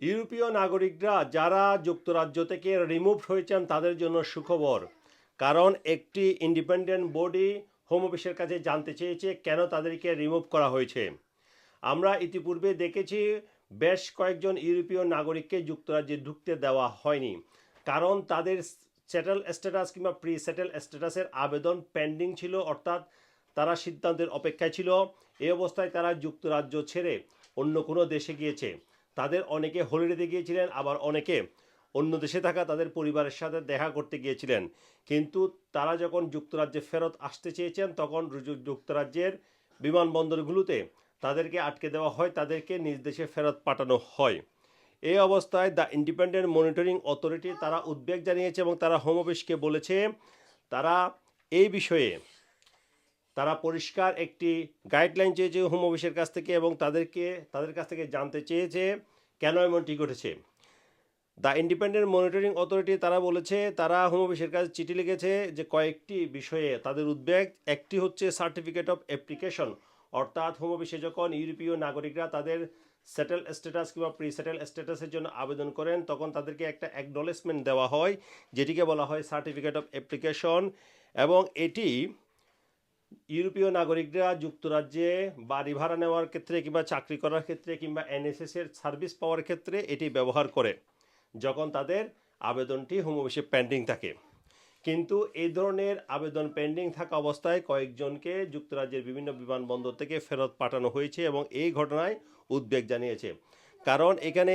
ইউরোপীয় নাগরিকরা যারা যুক্তরাজ্য থেকে রিমুভ হয়েছেন, তাদের জন্য সুখবর। কারণ একটি ইন্ডিপেন্ডেন্ট বডি হোম অফিসের কাছে জানতে চেয়েছে কেন তাদেরকে রিমুভ করা হয়েছে। আমরা ইতিপূর্বে দেখেছি বেশ কয়েকজন ইউরোপীয় নাগরিককে যুক্তরাজ্যে ঢুকতে দেওয়া হয়নি। কারণ তাদের সেটেল স্ট্যাটাস কিংবা প্রি সেটেল স্ট্যাটাসের আবেদন পেন্ডিং ছিল, অর্থাৎ তারা সিদ্ধান্তের অপেক্ষায় ছিল। এই অবস্থায় তারা যুক্তরাজ্য ছেড়ে অন্য কোনো দেশে গিয়েছে। তাদের অনেকে হলিডেতে গিয়েছিলেন, আবার অনেকে অন্য দেশে থাকা তাদের পরিবারের সাথে দেখা করতে গিয়েছিলেন। কিন্তু তারা যখন যুক্তরাজ্যে ফেরত আসতে চেয়েছেন, তখন যুক্তরাজ্যের বিমানবন্দরগুলোতে তাদেরকে আটকে দেওয়া হয়, তাদেরকে নিজ দেশে ফেরত পাঠানো হয়। এই অবস্থায় দ্য ইন্ডিপেন্ডেন্ট মনিটরিং অথরিটি তারা উদ্বেগ জানিয়েছে এবং তারা হোম অফিসকে বলেছে, তারা এই বিষয়ে তারা পরিষ্কার একটি গাইডলাইন চেয়েছে হোম অফিসের কাছ থেকে এবং তাদেরকে, তাদের কাছ থেকে জানতে চেয়েছে কেন এমনটি ঘটেছে। দ্য ইন্ডিপেন্ডেন্ট মনিটরিং অথরিটি তারা বলেছে, তারা হোম অফিসের কাছে চিঠি লিখেছে যে কয়েকটি বিষয়ে তাদের উদ্বেগ। একটি হচ্ছে সার্টিফিকেট অফ অ্যাপ্লিকেশন অর্থাৎ হোম অফিসে যখন ইউরোপীয় নাগরিকরা তাদের সেটেল স্ট্যাটাস কিংবা প্রি সেটেল স্ট্যাটাসের জন্য আবেদন করেন, তখন তাদেরকে একটা অ্যাকনলেজমেন্ট দেওয়া হয়, যেটিকে বলা হয় সার্টিফিকেট অফ অ্যাপ্লিকেশন এবং এটি ইউরোপীয় নাগরিকরা যুক্তরাজ্যে বাড়ি ভাড়া নেওয়ার ক্ষেত্রে কিংবা চাকরি করার ক্ষেত্রে কিংবা এনএসএস এর সার্ভিস পাওয়ার ক্ষেত্রে এটি ব্যবহার করে, যখন তাদের আবেদনটি হোম অফিসে পেন্ডিং থাকে। কিন্তু এই ধরনের আবেদন পেন্ডিং থাকা অবস্থায় কয়েকজনকে যুক্তরাজ্যের বিভিন্ন বিমানবন্দর থেকে ফেরত পাঠানো হয়েছে এবং এই ঘটনায় উদ্বেগ জানিয়েছে। কারণ এখানে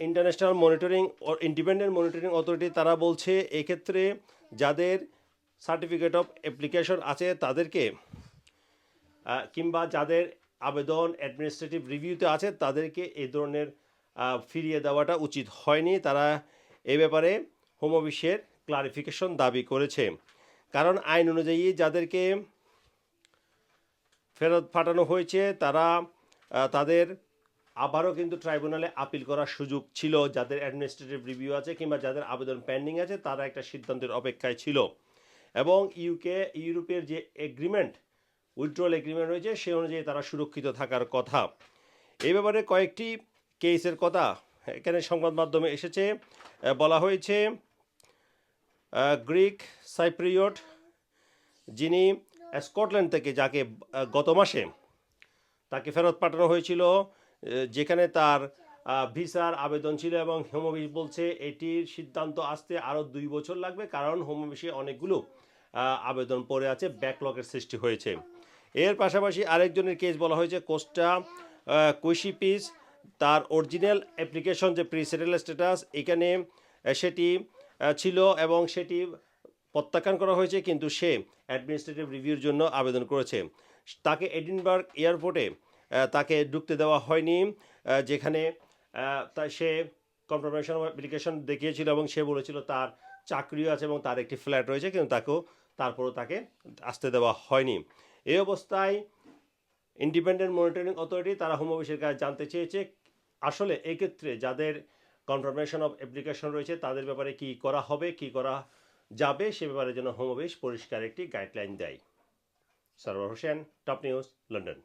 international monitoring independent monitoring authority তারা বলছে, এক্ষেত্রে যাদের সার্টিফিকেট অফ অ্যাপ্লিকেশন আছে তাদেরকে কিংবা যাদের আবেদন অ্যাডমিনিস্ট্রেটিভ রিভিউতে আছে তাদেরকে এই ধরনের ফিরিয়ে দেওয়াটা উচিত হয়নি। তারা এ ব্যাপারে হোম অফিসের ক্লারিফিকেশন দাবি করেছে। কারণ আইন অনুযায়ী যাদেরকে ফেরত পাঠানো হয়েছে, তারা তাদের আবারও কিন্তু ট্রাইব্যুনালে আপিল করার সুযোগ ছিল। যাদের অ্যাডমিনিস্ট্রেটিভ রিভিউ আছে কিংবা যাদের আবেদন পেন্ডিং আছে, তারা একটা সিদ্ধান্তের অপেক্ষায় ছিল। এবং ইউকে ইউরোপের যে এগ্রিমেন্ট উইথড্রল এগ্রিমেন্ট রয়েছে, সে অনুযায়ী তারা সুরক্ষিত থাকার কথা। এই ব্যাপারে কয়েকটি কেসের কথা এখানে সংবাদ মাধ্যমে এসেছে। বলা হয়েছে গ্রিক সাইপ্রিয়ট যিনি স্কটল্যান্ড থেকে যাকে গত মাসে তাকে ফেরত পাঠানো হয়েছিল যেখানে তার ভিসার আবেদন ছিল এবং হোম অফিস বলছে এটির সিদ্ধান্ত আসতে আরও দুই বছর লাগবে, কারণ হোম অফিসে অনেকগুলো আবেদন পড়ে আছে, ব্যাকলগের সৃষ্টি হয়েছে। এর পাশাপাশি আরেকজনের কেস বলা হয়েছে, কোস্টা কুইশি পিস তার অরিজিনাল অ্যাপ্লিকেশন যে প্রি সেটেল স্ট্যাটাস এখানে সেটি ছিল এবং সেটি প্রত্যাখ্যান করা হয়েছে, কিন্তু সে অ্যাডমিনিস্ট্রেটিভ রিভিউর জন্য আবেদন করেছে। তাকে এডিনবার্গ এয়ারপোর্টে তাকে ঢুকতে দেওয়া হয়নি যেখানে আহ, তা সে কনফার্মেশন অ্যাপ্লিকেশন দেখিয়েছিল এবং সে বলেছিল তার চাকরিও আছে এবং তার একটি ফ্ল্যাট রয়েছে কিন্তু তাকেও তারপরও তাকে আসতে দেওয়া হয়নি। এই অবস্থায় ইন্ডিপেন্ডেন্ট মনিটরিং অথরিটি তারা হোম অফিসের কাছে জানতে চেয়েছে আসলে এক্ষেত্রে যাদের কনফার্মেশন অফ অ্যাপ্লিকেশন রয়েছে তাদের ব্যাপারে কি করা হবে কি করা যাবে সে ব্যাপারে যেন হোম অফিস পরিষ্কার একটি গাইডলাইন দেয়। Sarwar Hossain top news London